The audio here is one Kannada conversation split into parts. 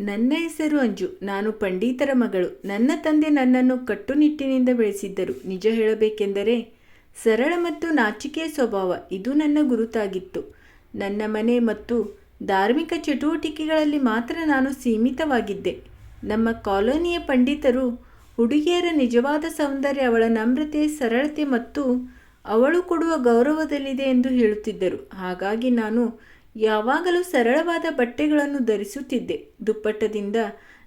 ನನ್ನ ಹೆಸರು ಅಂಜು, ನಾನು ಪಂಡಿತರ ಮಗಳು. ನನ್ನ ತಂದೆ ನನ್ನನ್ನು ಕಟ್ಟುನಿಟ್ಟಿನಿಂದ ಬೆಳೆಸಿದ್ದರು. ನಿಜ ಹೇಳಬೇಕೆಂದರೆ, ಸರಳ ಮತ್ತು ನಾಚಿಕೆಯ ಸ್ವಭಾವ ಇದು ನನ್ನ ಗುರುತಾಗಿತ್ತು. ನನ್ನ ಮನೆ ಮತ್ತು ಧಾರ್ಮಿಕ ಚಟುವಟಿಕೆಗಳಲ್ಲಿ ಮಾತ್ರ ನಾನು ಸೀಮಿತವಾಗಿದ್ದೆ. ನಮ್ಮ ಕಾಲೋನಿಯ ಪಂಡಿತರು ಹುಡುಗಿಯರ ನಿಜವಾದ ಸೌಂದರ್ಯ, ಅವಳ ನಮ್ರತೆ, ಸರಳತೆ ಮತ್ತು ಅವಳು ಕೊಡುವ ಗೌರವದಲ್ಲಿದೆ ಎಂದು ಹೇಳುತ್ತಿದ್ದರು. ಹಾಗಾಗಿ ನಾನು ಯಾವಾಗಲೂ ಸರಳವಾದ ಬಟ್ಟೆಗಳನ್ನು ಧರಿಸುತ್ತಿದ್ದೆ. ದುಪ್ಪಟ್ಟದಿಂದ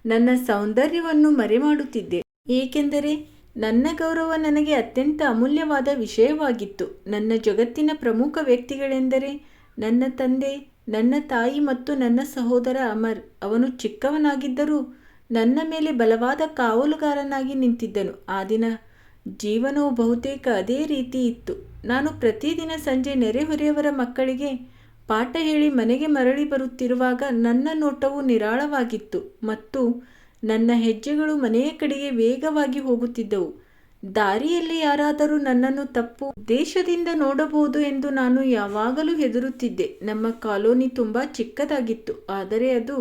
ನನ್ನ ಸೌಂದರ್ಯವನ್ನು ಮರೆಮಾಡುತ್ತಿದ್ದೆ. ಏಕೆಂದರೆ ನನ್ನ ಗೌರವ ನನಗೆ ಅತ್ಯಂತ ಅಮೂಲ್ಯವಾದ ವಿಷಯವಾಗಿತ್ತು. ನನ್ನ ಜಗತ್ತಿನ ಪ್ರಮುಖ ವ್ಯಕ್ತಿಗಳೆಂದರೆ ನನ್ನ ತಂದೆ, ನನ್ನ ತಾಯಿ ಮತ್ತು ನನ್ನ ಸಹೋದರ ಅಮರ್. ಅವನು ಚಿಕ್ಕವನಾಗಿದ್ದರೂ ನನ್ನ ಮೇಲೆ ಬಲವಾದ ಕಾವಲುಗಾರನಾಗಿ ನಿಂತಿದ್ದನು. ಆ ದಿನ ಜೀವನವು ಬಹುತೇಕ ಅದೇ ರೀತಿ ಇತ್ತು. ನಾನು ಪ್ರತಿದಿನ ಸಂಜೆ ನೆರೆಹೊರೆಯವರ ಮಕ್ಕಳಿಗೆ ಪಾಠ ಹೇಳಿ ಮನೆಗೆ ಮರಳಿ ಬರುತ್ತಿರುವಾಗ ನನ್ನ ನೋಟವು ನಿರಾಳವಾಗಿತ್ತು ಮತ್ತು ನನ್ನ ಹೆಜ್ಜೆಗಳು ಮನೆಯ ಕಡೆಗೆ ವೇಗವಾಗಿ ಹೋಗುತ್ತಿದ್ದವು. ದಾರಿಯಲ್ಲಿ ಯಾರಾದರೂ ನನ್ನನ್ನು ತಪ್ಪು ದೇಶದಿಂದ ನೋಡಬಹುದು ಎಂದು ನಾನು ಯಾವಾಗಲೂ ಹೆದರುತ್ತಿದ್ದೆ. ನಮ್ಮ ಕಾಲೋನಿ ತುಂಬ ಚಿಕ್ಕದಾಗಿತ್ತು, ಆದರೆ ಅದು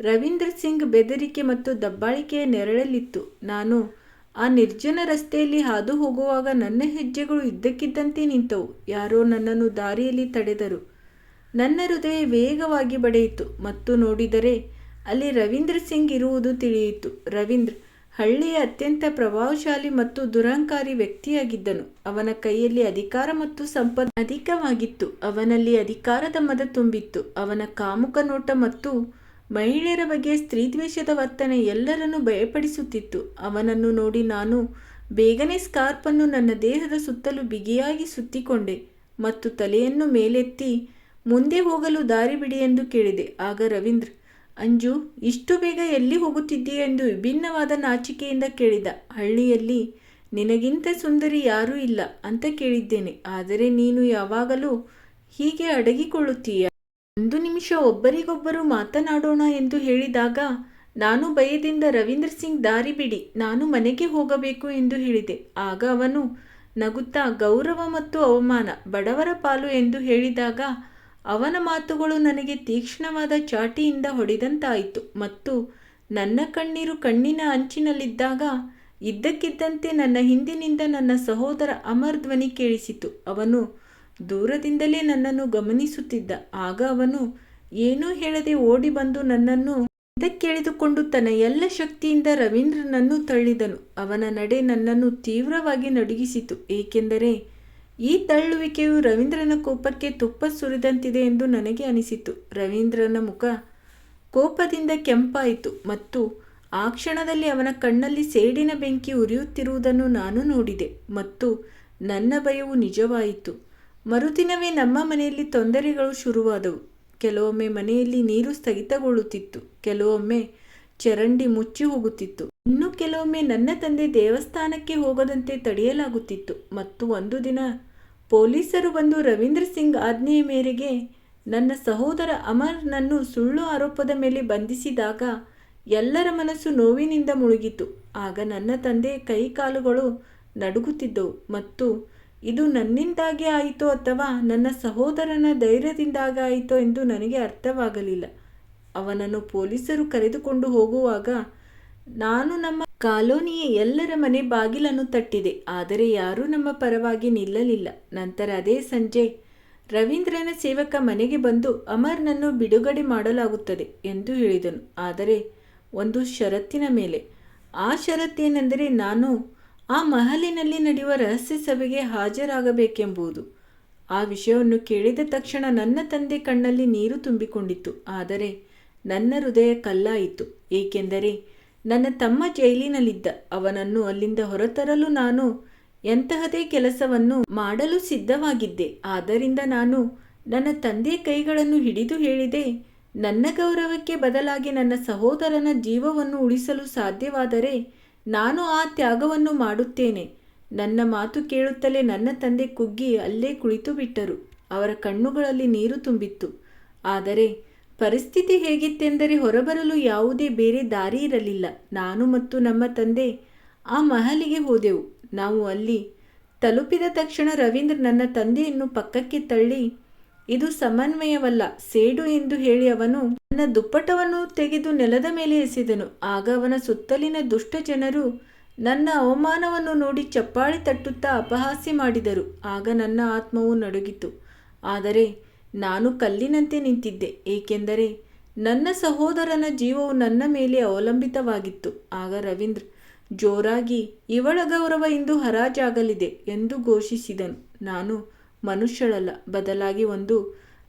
ರವೀಂದ್ರ ಸಿಂಗ್ ಬೆದರಿಕೆ ಮತ್ತು ದಬ್ಬಾಳಿಕೆಯ ನೆರಳಲ್ಲಿತ್ತು. ನಾನು ಆ ನಿರ್ಜನ ರಸ್ತೆಯಲ್ಲಿ ಹಾದು ಹೋಗುವಾಗ ನನ್ನ ಹೆಜ್ಜೆಗಳು ಇದ್ದಕ್ಕಿದ್ದಂತೆ ನಿಂತವು. ಯಾರೋ ನನ್ನನ್ನು ದಾರಿಯಲ್ಲಿ ತಡೆದರು. ನನ್ನ ಹೃದಯ ವೇಗವಾಗಿ ಬಡೆಯಿತು ಮತ್ತು ನೋಡಿದರೆ ಅಲ್ಲಿ ರವೀಂದ್ರ ಸಿಂಗ್ ಇರುವುದು ತಿಳಿಯಿತು. ರವೀಂದ್ರ ಹಳ್ಳಿಯ ಅತ್ಯಂತ ಪ್ರಭಾವಶಾಲಿ ಮತ್ತು ದುರಂಕಾರಿ ವ್ಯಕ್ತಿಯಾಗಿದ್ದನು. ಅವನ ಕೈಯಲ್ಲಿ ಅಧಿಕಾರ ಮತ್ತು ಸಂಪತ್ತು ಅಧಿಕವಾಗಿತ್ತು. ಅವನಲ್ಲಿ ಅಧಿಕಾರದ ಮದ ತುಂಬಿತ್ತು. ಅವನ ಕಾಮುಕ ನೋಟ ಮತ್ತು ಮಹಿಳೆಯರ ಬಗ್ಗೆ ಸ್ತ್ರೀದ್ವೇಷದ ವರ್ತನೆ ಎಲ್ಲರನ್ನೂ ಭಯಪಡಿಸುತ್ತಿತ್ತು. ಅವನನ್ನು ನೋಡಿ ನಾನು ಬೇಗನೆ ಸ್ಕಾರ್ಪನ್ನು ನನ್ನ ದೇಹದ ಸುತ್ತಲೂ ಬಿಗಿಯಾಗಿ ಸುತ್ತಿಕೊಂಡೆ ಮತ್ತು ತಲೆಯನ್ನು ಮೇಲೆತ್ತಿ ಮುಂದೆ ಹೋಗಲು ದಾರಿ ಬಿಡಿ ಎಂದು ಕೇಳಿದೆ. ಆಗ ರವೀಂದ್ರ, ಅಂಜು, ಇಷ್ಟು ಬೇಗ ಎಲ್ಲಿ ಹೋಗುತ್ತಿದ್ದೀಯ ಎಂದು ವಿಭಿನ್ನವಾದ ನಾಚಿಕೆಯಿಂದ ಕೇಳಿದ. ಹಳ್ಳಿಯಲ್ಲಿ ನಿನಗಿಂತ ಸುಂದರಿ ಯಾರೂ ಇಲ್ಲ ಅಂತ ಕೇಳಿದ್ದೇನೆ. ಆದರೆ ನೀನು ಯಾವಾಗಲೂ ಹೀಗೆ ಅಡಗಿಕೊಳ್ಳುತ್ತೀಯ. ಒಂದು ನಿಮಿಷ ಒಬ್ಬರಿಗೊಬ್ಬರು ಮಾತನಾಡೋಣ ಎಂದು ಹೇಳಿದಾಗ ನಾನು ಭಯದಿಂದ ರವೀಂದ್ರ ಸಿಂಗ್ ದಾರಿ ಬಿಡಿ, ನಾನು ಮನೆಗೆ ಹೋಗಬೇಕು ಎಂದು ಹೇಳಿದೆ. ಆಗ ಅವನು ನಗುತ್ತಾ, ಗೌರವ ಮತ್ತು ಅವಮಾನ, ಬಡವರ ಪಾಲು ಎಂದು ಹೇಳಿದಾಗ ಅವನ ಮಾತುಗಳು ನನಗೆ ತೀಕ್ಷ್ಣವಾದ ಚಾಟಿಯಿಂದ ಹೊಡೆದಂತಾಯಿತು ಮತ್ತು ನನ್ನ ಕಣ್ಣೀರು ಕಣ್ಣಿನ ಅಂಚಿನಲ್ಲಿದ್ದಾಗ ಇದ್ದಕ್ಕಿದ್ದಂತೆ ನನ್ನ ಹಿಂದಿನಿಂದ ನನ್ನ ಸಹೋದರ ಅಮರ್ ಧ್ವನಿ ಕೇಳಿಸಿತು. ಅವನು ದೂರದಿಂದಲೇ ನನ್ನನ್ನು ಗಮನಿಸುತ್ತಿದ್ದ. ಆಗ ಅವನು ಏನೂ ಹೇಳದೆ ಓಡಿ ಬಂದು ನನ್ನನ್ನು ಇದಕ್ಕೆಳೆದುಕೊಂಡು ತನ್ನ ಎಲ್ಲ ಶಕ್ತಿಯಿಂದ ರವೀಂದ್ರನನ್ನು ತಳ್ಳಿದನು. ಅವನ ನಡೆ ನನ್ನನ್ನು ತೀವ್ರವಾಗಿ ನಡುಗಿಸಿತು. ಏಕೆಂದರೆ ಈ ತಳ್ಳುವಿಕೆಯು ರವೀಂದ್ರನ ಕೋಪಕ್ಕೆ ತುಪ್ಪ ಸುರಿದಂತಿದೆ ಎಂದು ನನಗೆ ಅನಿಸಿತು. ರವೀಂದ್ರನ ಮುಖ ಕೋಪದಿಂದ ಕೆಂಪಾಯಿತು ಮತ್ತು ಆ ಕ್ಷಣದಲ್ಲಿ ಅವನ ಕಣ್ಣಲ್ಲಿ ಸೇಡಿನ ಬೆಂಕಿ ಉರಿಯುತ್ತಿರುವುದನ್ನು ನಾನು ನೋಡಿದೆ ಮತ್ತು ನನ್ನ ಭಯವು ನಿಜವಾಯಿತು. ಮರುದಿನವೇ ನಮ್ಮ ಮನೆಯಲ್ಲಿ ತೊಂದರೆಗಳು ಶುರುವಾದವು. ಕೆಲವೊಮ್ಮೆ ಮನೆಯಲ್ಲಿ ನೀರು ಸ್ಥಗಿತಗೊಳ್ಳುತ್ತಿತ್ತು. ಕೆಲವೊಮ್ಮೆ ಚರಂಡಿ ಮುಚ್ಚಿ ಹೋಗುತ್ತಿತ್ತು. ಇನ್ನು ಕೆಲವೊಮ್ಮೆ ನನ್ನ ತಂದೆ ದೇವಸ್ಥಾನಕ್ಕೆ ಹೋಗದಂತೆ ತಡೆಯಲಾಗುತ್ತಿತ್ತು. ಮತ್ತು ಒಂದು ದಿನ ಪೊಲೀಸರು ಬಂದು ರವೀಂದ್ರ ಸಿಂಗ್ ಆಜ್ಞೆಯ ಮೇರೆಗೆ ನನ್ನ ಸಹೋದರ ಅಮರ್ನನ್ನು ಸುಳ್ಳು ಆರೋಪದ ಮೇಲೆ ಬಂಧಿಸಿದಾಗ ಎಲ್ಲರ ಮನಸ್ಸು ನೋವಿನಿಂದ ಮುಳುಗಿತು ಆಗ ನನ್ನ ತಂದೆ ಕೈ ಕಾಲುಗಳು ನಡುಗುತ್ತಿದ್ದವು ಮತ್ತು ಇದು ನನ್ನಿಂದಾಗಿ ಆಯಿತೋ ಅಥವಾ ನನ್ನ ಸಹೋದರನ ಧೈರ್ಯದಿಂದಾಗ ಆಯಿತೋ ಎಂದು ನನಗೆ ಅರ್ಥವಾಗಲಿಲ್ಲ. ಅವನನ್ನು ಪೊಲೀಸರು ಕರೆದುಕೊಂಡು ಹೋಗುವಾಗ, ನಾನು ನಮ್ಮ ಕಾಲೋನಿಯ ಎಲ್ಲರ ಮನೆ ಬಾಗಿಲನ್ನು ತಟ್ಟಿದೆ, ಆದರೆ ಯಾರೂ ನಮ್ಮ ಪರವಾಗಿ ನಿಲ್ಲಲಿಲ್ಲ. ನಂತರ ಅದೇ ಸಂಜೆ ರವೀಂದ್ರನ ಸೇವಕ ಮನೆಗೆ ಬಂದು ಅಮರ್ನನ್ನು ಬಿಡುಗಡೆ ಮಾಡಲಾಗುತ್ತದೆ ಎಂದು ಹೇಳಿದನು. ಆದರೆ ಒಂದು ಷರತ್ತಿನ ಮೇಲೆ, ಆ ಷರತ್ತೇನೆಂದರೆ ನಾನು ಆ ಮಹಲಿನಲ್ಲಿ ನಡೆಯುವ ರಹಸ್ಯ ಸಭೆಗೆ ಹಾಜರಾಗಬೇಕೆಂಬುದು. ಆ ವಿಷಯವನ್ನು ಕೇಳಿದ ತಕ್ಷಣ ನನ್ನ ತಂದೆ ಕಣ್ಣಲ್ಲಿ ನೀರು ತುಂಬಿಕೊಂಡಿತ್ತು. ಆದರೆ ನನ್ನ ಹೃದಯ ಕಲ್ಲಾಯಿತು. ಏಕೆಂದರೆ ನನ್ನ ತಮ್ಮ ಜೈಲಿನಲ್ಲಿದ್ದ, ಅವನನ್ನು ಅಲ್ಲಿಂದ ಹೊರತರಲು ನಾನು ಎಂತಹದೇ ಕೆಲಸವನ್ನು ಮಾಡಲು ಸಿದ್ಧವಾಗಿದ್ದೆ. ಆದ್ದರಿಂದ ನಾನು ನನ್ನ ತಂದೆ ಕೈಗಳನ್ನು ಹಿಡಿದು ಹೇಳಿದೆ, ನನ್ನ ಗೌರವಕ್ಕೆ ಬದಲಾಗಿ ನನ್ನ ಸಹೋದರನ ಜೀವವನ್ನು ಉಳಿಸಲು ಸಾಧ್ಯವಾದರೆ ನಾನು ಆ ತ್ಯಾಗವನ್ನು ಮಾಡುತ್ತೇನೆ. ನನ್ನ ಮಾತು ಕೇಳುತ್ತಲೇ ನನ್ನ ತಂದೆ ಕುಗ್ಗಿ ಅಲ್ಲೇ ಕುಳಿತು ಬಿಟ್ಟರು ಅವರ ಕಣ್ಣುಗಳಲ್ಲಿ ನೀರು ತುಂಬಿತ್ತು. ಆದರೆ ಪರಿಸ್ಥಿತಿ ಹೇಗಿತ್ತೆಂದರೆ ಹೊರಬರಲು ಯಾವುದೇ ಬೇರೆ ದಾರಿ ಇರಲಿಲ್ಲ. ನಾನು ಮತ್ತು ನಮ್ಮ ತಂದೆ ಆ ಮಹಲಿಗೆ ಹೋದೆವು. ನಾವು ಅಲ್ಲಿ ತಲುಪಿದ ತಕ್ಷಣ ರವೀಂದ್ರ ನನ್ನ ತಂದೆಯನ್ನು ಪಕ್ಕಕ್ಕೆ ತಳ್ಳಿ, ಇದು ಸಮನ್ವಯವಲ್ಲ, ಸೇಡು ಎಂದು ಹೇಳಿ ಅವನು ನನ್ನ ದುಪ್ಪಟವನ್ನು ತೆಗೆದು ನೆಲದ ಮೇಲೆ ಎಸೆದನು. ಆಗ ಅವನ ಸುತ್ತಲಿನ ದುಷ್ಟ ಜನರು ನನ್ನ ಅವಮಾನವನ್ನು ನೋಡಿ ಚಪ್ಪಾಳೆ ತಟ್ಟುತ್ತಾ ಅಪಹಾಸ್ಯ ಮಾಡಿದರು. ಆಗ ನನ್ನ ಆತ್ಮವು ನಡುಗಿತು. ಆದರೆ ನಾನು ಕಲ್ಲಿನಂತೆ ನಿಂತಿದ್ದೆ, ಏಕೆಂದರೆ ನನ್ನ ಸಹೋದರನ ಜೀವವು ನನ್ನ ಮೇಲೆ ಅವಲಂಬಿತವಾಗಿತ್ತು. ಆಗ ರವೀಂದ್ರ, ಜೋರಾಗಿ ಇವಳ ಗೌರವ ಇಂದು ಹರಾಜಾಗಲಿದೆ ಎಂದು ಘೋಷಿಸಿದನು. ನಾನು ಮನುಷ್ಯಳಲ್ಲ, ಬದಲಾಗಿ ಒಂದು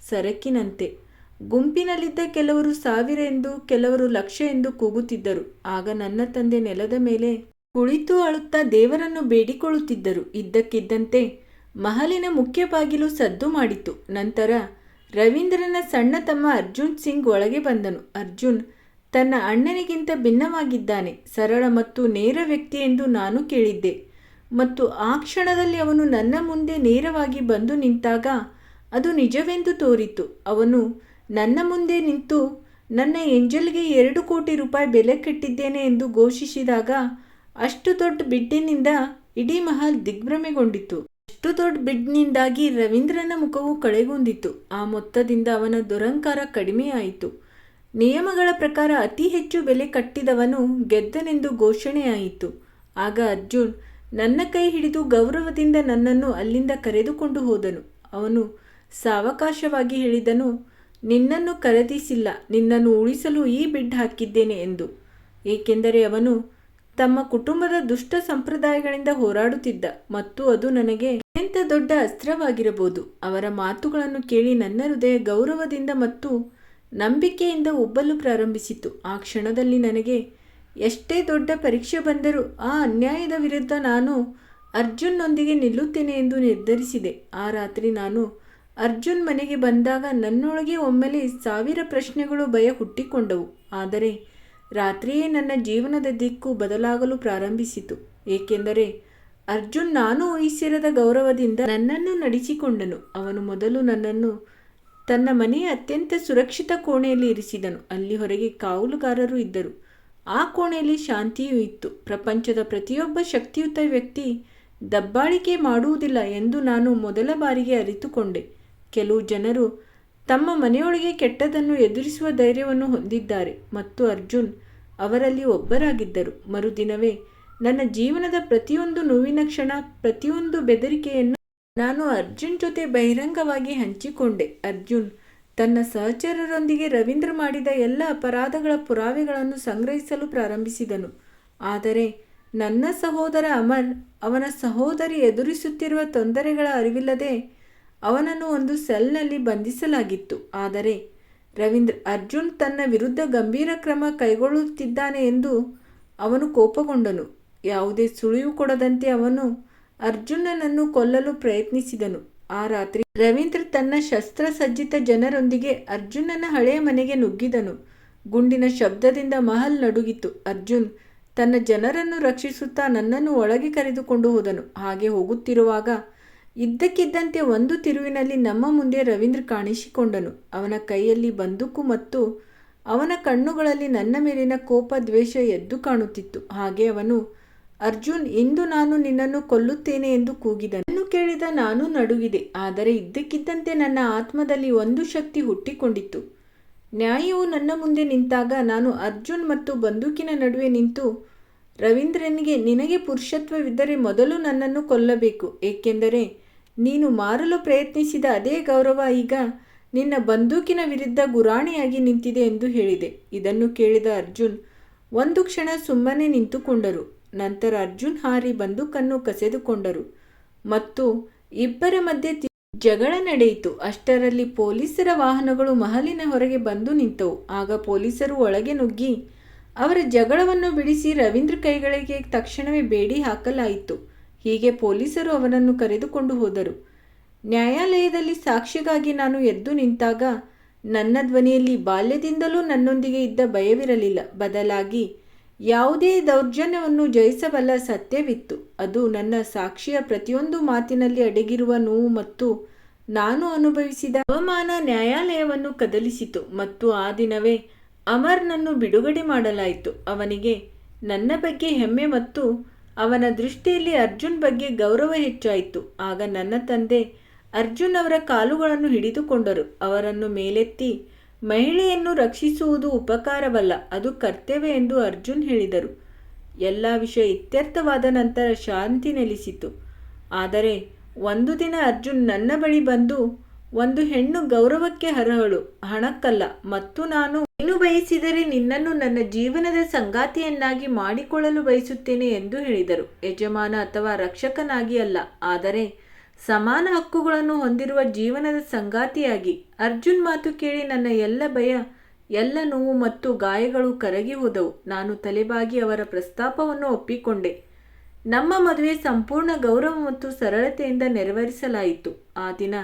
ಸರಕಿನಂತೆ. ಗುಂಪಿನಲ್ಲಿದ್ದ ಕೆಲವರು ಸಾವಿರ ಎಂದು, ಕೆಲವರು ಲಕ್ಷ ಎಂದು ಕೂಗುತ್ತಿದ್ದರು. ಆಗ ನನ್ನ ತಂದೆ ನೆಲದ ಮೇಲೆ ಕುಳಿತು ಅಳುತ್ತಾ ದೇವರನ್ನು ಬೇಡಿಕೊಳ್ಳುತ್ತಿದ್ದರು. ಇದ್ದಕ್ಕಿದ್ದಂತೆ ಮಹಲಿನ ಮುಖ್ಯ ಬಾಗಿಲು ಸದ್ದು ಮಾಡಿತು ನಂತರ ರವೀಂದ್ರನ ಸಣ್ಣ ತಮ್ಮ ಅರ್ಜುನ್ ಸಿಂಗ್ ಒಳಗೆ ಬಂದನು. ಅರ್ಜುನ್ ತನ್ನ ಅಣ್ಣನಿಗಿಂತ ಭಿನ್ನವಾಗಿದ್ದಾನೆ. ಸರಳ ಮತ್ತು ನೇರ ವ್ಯಕ್ತಿ ಎಂದು ನಾನು ಕೇಳಿದ್ದೆ. ಮತ್ತು ಆ ಕ್ಷಣದಲ್ಲಿ ಅವನು ನನ್ನ ಮುಂದೆ ನೇರವಾಗಿ ಬಂದು ನಿಂತಾಗ ಅದು ನಿಜವೆಂದು ತೋರಿತು. ಅವನು ನನ್ನ ಮುಂದೆ ನಿಂತು ನನ್ನ ಎಂಜಲ್ಗೆ ಎರಡು ಕೋಟಿ ರೂಪಾಯಿ ಬೆಲೆ ಕಟ್ಟಿದ್ದೇನೆ ಎಂದು ಘೋಷಿಸಿದಾಗ ಅಷ್ಟು ದೊಡ್ಡ ಬಿಡ್ಡಿನಿಂದ ಇಡೀ ಮಹಲ್ ದಿಗ್ಭ್ರಮೆಗೊಂಡಿತು. ಅಷ್ಟು ದೊಡ್ಡ ಬಿಡ್ನಿಂದಾಗಿ ರವೀಂದ್ರನ ಮುಖವು ಕಳೆಗುಂದಿತು. ಆ ಮೊತ್ತದಿಂದ ಅವನ ದುರಂಕಾರ ಕಡಿಮೆಯಾಯಿತು. ನಿಯಮಗಳ ಪ್ರಕಾರ ಅತಿ ಹೆಚ್ಚು ಬೆಲೆ ಕಟ್ಟಿದವನು ಗೆದ್ದನೆಂದು ಘೋಷಣೆಯಾಯಿತು. ಆಗ ಅರ್ಜುನ್, ನನ್ನ ಕೈ ಹಿಡಿದು ಗೌರವದಿಂದ ನನ್ನನ್ನು ಅಲ್ಲಿಂದ ಕರೆದುಕೊಂಡು ಹೋದನು. ಅವನು ಸಾವಕಾಶವಾಗಿ ಹೇಳಿದನು, ನಿನ್ನನ್ನು ಖರೀದಿಸಿಲ್ಲ ನಿನ್ನನ್ನು ಉಳಿಸಲು ಈ ಬಿಡ್ ಹಾಕಿದ್ದೇನೆ ಎಂದು. ಏಕೆಂದರೆ ಅವನು ತಮ್ಮ ಕುಟುಂಬದ ದುಷ್ಟ ಸಂಪ್ರದಾಯಗಳಿಂದ ಹೋರಾಡುತ್ತಿದ್ದ ಮತ್ತು ಅದು ನನಗೆ ಅತ್ಯಂತ ದೊಡ್ಡ ಅಸ್ತ್ರವಾಗಿರಬಹುದು. ಅವರ ಮಾತುಗಳನ್ನು ಕೇಳಿ ನನ್ನ ಹೃದಯ ಗೌರವದಿಂದ ಮತ್ತು ನಂಬಿಕೆಯಿಂದ ಉಬ್ಬಲು ಪ್ರಾರಂಭಿಸಿತು. ಆ ಕ್ಷಣದಲ್ಲಿ ನನಗೆ ಎಷ್ಟೇ ದೊಡ್ಡ ಪರೀಕ್ಷೆ ಬಂದರೂ ಆ ಅನ್ಯಾಯದ ವಿರುದ್ಧ ನಾನು ಅರ್ಜುನ್ನೊಂದಿಗೆ ನಿಲ್ಲುತ್ತೇನೆ ಎಂದು ನಿರ್ಧರಿಸಿದೆ. ಆ ರಾತ್ರಿ ನಾನು ಅರ್ಜುನ್ ಮನೆಗೆ ಬಂದಾಗ ನನ್ನೊಳಗೆ ಒಮ್ಮೆಲೆ ಸಾವಿರ ಪ್ರಶ್ನೆಗಳು ಭಯ ಹುಟ್ಟಿಕೊಂಡವು. ಆದರೆ ರಾತ್ರಿಯೇ ನನ್ನ ಜೀವನದ ದಿಕ್ಕು ಬದಲಾಗಲು ಪ್ರಾರಂಭಿಸಿತು. ಏಕೆಂದರೆ ಅರ್ಜುನ್ ನಾನು ಊಹಿಸಿರದ ಗೌರವದಿಂದ ನನ್ನನ್ನು ನಡೆಸಿಕೊಂಡನು ಅವನು ಮೊದಲು ನನ್ನನ್ನು ತನ್ನ ಮನೆಯ ಅತ್ಯಂತ ಸುರಕ್ಷಿತ ಕೋಣೆಯಲ್ಲಿ ಇರಿಸಿದನು. ಅಲ್ಲಿ ಹೊರಗೆ ಕಾವಲುಗಾರರು ಇದ್ದರು. ಆ ಕೋಣೆಯಲ್ಲಿ ಶಾಂತಿಯೂ ಇತ್ತು. ಪ್ರಪಂಚದ ಪ್ರತಿಯೊಬ್ಬ ಶಕ್ತಿಯುತ ವ್ಯಕ್ತಿ ದಬ್ಬಾಳಿಕೆ ಮಾಡುವುದಿಲ್ಲ ಎಂದು ನಾನು ಮೊದಲ ಬಾರಿಗೆ ಅರಿತುಕೊಂಡೆ. ಕೆಲವು ಜನರು ತಮ್ಮ ಮನೆಯೊಳಗೆ ಕೆಟ್ಟದನ್ನು ಎದುರಿಸುವ ಧೈರ್ಯವನ್ನು ಹೊಂದಿದ್ದಾರೆ ಮತ್ತು ಅರ್ಜುನ್ ಅವರಲ್ಲಿ ಒಬ್ಬರಾಗಿದ್ದರು. ಮರುದಿನವೇ ನನ್ನ ಜೀವನದ ಪ್ರತಿಯೊಂದು ನೋವಿನ ಕ್ಷಣ, ಪ್ರತಿಯೊಂದು ಬೆದರಿಕೆಯನ್ನು ನಾನು ಅರ್ಜುನ್ ಜೊತೆ ಬಹಿರಂಗವಾಗಿ ಹಂಚಿಕೊಂಡೆ. ಅರ್ಜುನ್, ತನ್ನ ಸಹಚರರೊಂದಿಗೆ ರವೀಂದ್ರ ಮಾಡಿದ ಎಲ್ಲ ಅಪರಾಧಗಳ ಪುರಾವೆಗಳನ್ನು ಸಂಗ್ರಹಿಸಲು ಪ್ರಾರಂಭಿಸಿದನು. ಆದರೆ ನನ್ನ ಸಹೋದರ ಅಮರ್ ಅವನ ಸಹೋದರಿ ಎದುರಿಸುತ್ತಿರುವ ತೊಂದರೆಗಳ ಅರಿವಿಲ್ಲದೆ ಅವನನ್ನು ಒಂದು ಸೆಲ್ನಲ್ಲಿ ಬಂಧಿಸಲಾಗಿತ್ತು. ಆದರೆ ರವೀಂದ್ರ, ಅರ್ಜುನ್ ತನ್ನ ವಿರುದ್ಧ ಗಂಭೀರ ಕ್ರಮ ಕೈಗೊಳ್ಳುತ್ತಿದ್ದಾನೆ ಎಂದು ಅವನು ಕೋಪಗೊಂಡನು. ಯಾವುದೇ ಸುಳಿವು ಕೊಡದಂತೆ ಅವನು ಅರ್ಜುನನನ್ನು ಕೊಲ್ಲಲು ಪ್ರಯತ್ನಿಸಿದನು. ಆ ರಾತ್ರಿ ರವೀಂದ್ರ ತನ್ನ ಶಸ್ತ್ರಸಜ್ಜಿತ ಜನರೊಂದಿಗೆ ಅರ್ಜುನನ ಹಳೆಯ ಮನೆಗೆ ನುಗ್ಗಿದನು. ಗುಂಡಿನ ಶಬ್ದದಿಂದ ಮಹಲ್ ನಡುಗಿತು ಅರ್ಜುನ್ ತನ್ನ ಜನರನ್ನು ರಕ್ಷಿಸುತ್ತಾ ನನ್ನನ್ನು ಒಳಗೆ ಕರೆದುಕೊಂಡು ಹೋದನು. ಹಾಗೆ ಹೋಗುತ್ತಿರುವಾಗ ಇದ್ದಕ್ಕಿದ್ದಂತೆ ಒಂದು ತಿರುವಿನಲ್ಲಿ ನಮ್ಮ ಮುಂದೆ ರವೀಂದ್ರ ಕಾಣಿಸಿಕೊಂಡನು. ಅವನ ಕೈಯಲ್ಲಿ ಬಂದೂಕು ಮತ್ತು ಅವನ ಕಣ್ಣುಗಳಲ್ಲಿ ನನ್ನ ಮೇಲಿನ ಕೋಪ ದ್ವೇಷ ಎದ್ದು ಕಾಣುತ್ತಿತ್ತು. ಹಾಗೆ ಅವನು ಅರ್ಜುನ್, ಇಂದು ನಾನು ನಿನ್ನನ್ನು ಕೊಲ್ಲುತ್ತೇನೆ ಎಂದು ಕೂಗಿದನು. ಕೇಳಿದ ನಾನು ನಡುಗಿದೆ, ಆದರೆ ಇದ್ದಕ್ಕಿದ್ದಂತೆ ನನ್ನ ಆತ್ಮದಲ್ಲಿ ಒಂದು ಶಕ್ತಿ ಹುಟ್ಟಿಕೊಂಡಿತ್ತು. ನ್ಯಾಯವು ನನ್ನ ಮುಂದೆ ನಿಂತಾಗ ನಾನು ಅರ್ಜುನ್ ಮತ್ತು ಬಂದೂಕಿನ ನಡುವೆ ನಿಂತು, ರವೀಂದ್ರನಿಗೆ ನಿನಗೆ ಪುರುಷತ್ವವಿದ್ದರೆ ಮೊದಲು ನನ್ನನ್ನು ಕೊಲ್ಲಬೇಕು, ಏಕೆಂದರೆ ನೀನು ಮಾರಲು ಪ್ರಯತ್ನಿಸಿದ ಅದೇ ಗೌರವ ಈಗ ನಿನ್ನ ಬಂದೂಕಿನ ವಿರುದ್ಧ ಗುರಾಣಿಯಾಗಿ ನಿಂತಿದೆ ಎಂದು ಹೇಳಿದೆ. ಇದನ್ನು ಕೇಳಿದ ಅರ್ಜುನ್ ಒಂದು ಕ್ಷಣ ಸುಮ್ಮನೆ ನಿಂತುಕೊಂಡರು. ನಂತರ ಅರ್ಜುನ್ ಹಾರಿ ಬಂದೂಕನ್ನು ಕಸೆದುಕೊಂಡರು. ಮತ್ತು ಇಬ್ಬರ ಮಧ್ಯೆ ಜಗಳ ನಡೆಯಿತು. ಅಷ್ಟರಲ್ಲಿ ಪೊಲೀಸರ ವಾಹನಗಳು ಮಹಲಿನ ಹೊರಗೆ ಬಂದು ನಿಂತವು. ಆಗ ಪೊಲೀಸರು ಒಳಗೆ ನುಗ್ಗಿ, ಅವರ ಜಗಳವನ್ನು ಬಿಡಿಸಿ ರವೀಂದ್ರ ಕೈಗಳಿಗೆ ತಕ್ಷಣವೇ ಬೇಡಿ ಹಾಕಲಾಯಿತು. ಹೀಗೆ ಪೊಲೀಸರು ಅವನನ್ನು ಕರೆದುಕೊಂಡು ಹೋದರು. ನ್ಯಾಯಾಲಯದಲ್ಲಿ ಸಾಕ್ಷಿಗಾಗಿ ನಾನು ಎದ್ದು ನಿಂತಾಗ ನನ್ನ ಧ್ವನಿಯಲ್ಲಿ ಬಾಲ್ಯದಿಂದಲೂ ನನ್ನೊಂದಿಗೆ ಇದ್ದ ಭಯವಿರಲಿಲ್ಲ. ಬದಲಾಗಿ ಯಾವುದೇ ದೌರ್ಜನ್ಯವನ್ನು ಜಯಿಸಬಲ್ಲ ಸತ್ಯವಿತ್ತು. ಅದು ನನ್ನ ಸಾಕ್ಷಿಯ ಪ್ರತಿಯೊಂದು ಮಾತಿನಲ್ಲಿ ಅಡಗಿರುವ ನೋವು ಮತ್ತು ನಾನು ಅನುಭವಿಸಿದ ಅವಮಾನ ನ್ಯಾಯಾಲಯವನ್ನು ಕದಲಿಸಿತು ಮತ್ತು ಆ ದಿನವೇ ಅಮರ್ನನ್ನು ಬಿಡುಗಡೆ ಮಾಡಲಾಯಿತು. ಅವನಿಗೆ ನನ್ನ ಬಗ್ಗೆ ಹೆಮ್ಮೆ ಮತ್ತು ಅವನ ದೃಷ್ಟಿಯಲ್ಲಿ ಅರ್ಜುನ್ ಬಗ್ಗೆ ಗೌರವ ಹೆಚ್ಚಾಯಿತು. ಆಗ ನನ್ನ ತಂದೆ ಅರ್ಜುನ್ ಅವರ ಕಾಲುಗಳನ್ನು ಹಿಡಿದುಕೊಂಡರು. ಅವರನ್ನು ಮೇಲೆತ್ತಿ ಮಹಿಳೆಯನ್ನು ರಕ್ಷಿಸುವುದು ಉಪಕಾರವಲ್ಲ, ಅದು ಕರ್ತವ್ಯ ಎಂದು ಅರ್ಜುನ್ ಹೇಳಿದರು. ಎಲ್ಲ ವಿಷಯ ಇತ್ಯರ್ಥವಾದ ನಂತರ ಶಾಂತಿ ನೆಲೆಸಿತು. ಆದರೆ ಒಂದು ದಿನ ಅರ್ಜುನ್ ನನ್ನ ಬಳಿ ಬಂದು, ಒಂದು ಹೆಣ್ಣು ಗೌರವಕ್ಕೆ ಹರಹಳು ಹಣಕ್ಕಲ್ಲ, ಮತ್ತು ನಾನು ಏನು ಬಯಸಿದರೆ ನಿನ್ನನ್ನು ನನ್ನ ಜೀವನದ ಸಂಗಾತಿಯನ್ನಾಗಿ ಮಾಡಿಕೊಳ್ಳಲು ಬಯಸುತ್ತೇನೆ ಎಂದು ಹೇಳಿದರು. ಯಜಮಾನ ಅಥವಾ ರಕ್ಷಕನಾಗಿ ಅಲ್ಲ, ಆದರೆ ಸಮಾನ ಹಕ್ಕುಗಳನ್ನು ಹೊಂದಿರುವ ಜೀವನದ ಸಂಗಾತಿಯಾಗಿ. ಅರ್ಜುನ್ ಮಾತು ಕೇಳಿ ನನ್ನ ಎಲ್ಲ ಭಯ, ಎಲ್ಲ ನೋವು ಮತ್ತು ಗಾಯಗಳು ಕರಗಿ ಹೋದವು. ನಾನು ತಲೆಬಾಗಿ ಅವರ ಪ್ರಸ್ತಾಪವನ್ನು ಒಪ್ಪಿಕೊಂಡೆ. ನಮ್ಮ ಮದುವೆ ಸಂಪೂರ್ಣ ಗೌರವ ಮತ್ತು ಸರಳತೆಯಿಂದ ನೆರವೇರಿಸಲಾಯಿತು. ಆ ದಿನ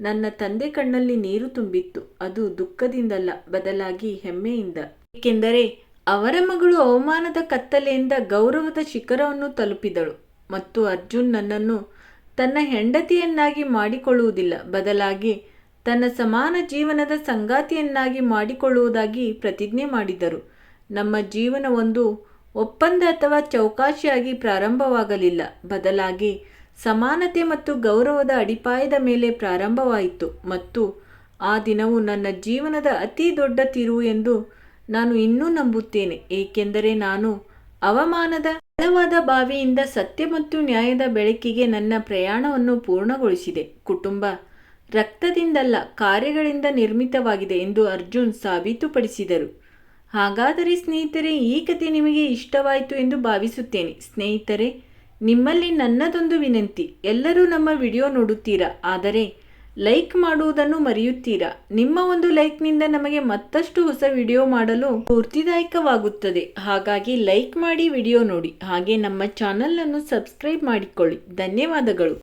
ನನ್ನ ತಂದೆ ಕಣ್ಣಲ್ಲಿ ನೀರು ತುಂಬಿತ್ತು. ಅದು ದುಃಖದಿಂದಲ್ಲ, ಬದಲಾಗಿ ಹೆಮ್ಮೆಯಿಂದ. ಏಕೆಂದರೆ ಅವರ ಮಗಳು ಅವಮಾನದ ಕತ್ತಲೆಯಿಂದ ಗೌರವದ ಶಿಖರವನ್ನು ತಲುಪಿದಳು ಮತ್ತು ಅರ್ಜುನ್ ನನ್ನನ್ನು ತನ್ನ ಹೆಂಡತಿಯನ್ನಾಗಿ ಮಾಡಿಕೊಳ್ಳುವುದಿಲ್ಲ. ಬದಲಾಗಿ ತನ್ನ ಸಮಾನ ಜೀವನದ ಸಂಗಾತಿಯನ್ನಾಗಿ ಮಾಡಿಕೊಳ್ಳುವುದಾಗಿ ಪ್ರತಿಜ್ಞೆ ಮಾಡಿದರು. ನಮ್ಮ ಜೀವನ ಒಂದು ಒಪ್ಪಂದ ಅಥವಾ ಚೌಕಾಶಿಯಾಗಿ ಪ್ರಾರಂಭವಾಗಲಿಲ್ಲ. ಬದಲಾಗಿ ಸಮಾನತೆ ಮತ್ತು ಗೌರವದ ಅಡಿಪಾಯದ ಮೇಲೆ ಪ್ರಾರಂಭವಾಯಿತು. ಮತ್ತು ಆ ದಿನವು ನನ್ನ ಜೀವನದ ಅತಿ ದೊಡ್ಡ ತಿರುವು ಎಂದು ನಾನು ಇನ್ನೂ ನಂಬುತ್ತೇನೆ. ಏಕೆಂದರೆ ನಾನು ಅವಮಾನದ ಆಳವಾದ ಬಾವಿಯಿಂದ ಸತ್ಯ ಮತ್ತು ನ್ಯಾಯದ ಬೆಳಕಿಗೆ ನನ್ನ ಪ್ರಯಾಣವನ್ನು ಪೂರ್ಣಗೊಳಿಸಿದೆ. ಕುಟುಂಬ ರಕ್ತದಿಂದಲ್ಲ ಕಾರ್ಯಗಳಿಂದ ನಿರ್ಮಿತವಾಗಿದೆ ಎಂದು ಅರ್ಜುನ್ ಸಾಬೀತುಪಡಿಸಿದರು. ಹಾಗಾದರೆ ಸ್ನೇಹಿತರೆ, ಈ ಕಥೆ ನಿಮಗೆ ಇಷ್ಟವಾಯಿತು ಎಂದು ಭಾವಿಸುತ್ತೇನೆ. ಸ್ನೇಹಿತರೆ, ನಿಮ್ಮಲ್ಲಿ ನನ್ನದೊಂದು ವಿನಂತಿ. ಎಲ್ಲರೂ ನಮ್ಮ ವಿಡಿಯೋ ನೋಡುತ್ತೀರಾ? ಆದರೆ ಲೈಕ್ ಮಾಡುವುದನ್ನು ಮರೆಯುತ್ತೀರಾ? ನಿಮ್ಮ ಒಂದು ಲೈಕ್ನಿಂದ ನಮಗೆ ಮತ್ತಷ್ಟು ಹೊಸ ವಿಡಿಯೋ ಮಾಡಲು ಸ್ಫೂರ್ತಿದಾಯಕವಾಗುತ್ತದೆ. ಹಾಗಾಗಿ ಲೈಕ್ ಮಾಡಿ ವಿಡಿಯೋ ನೋಡಿ. ಹಾಗೆ ನಮ್ಮ ಚಾನಲನ್ನು ಸಬ್ಸ್ಕ್ರೈಬ್ ಮಾಡಿಕೊಳ್ಳಿ. ಧನ್ಯವಾದಗಳು.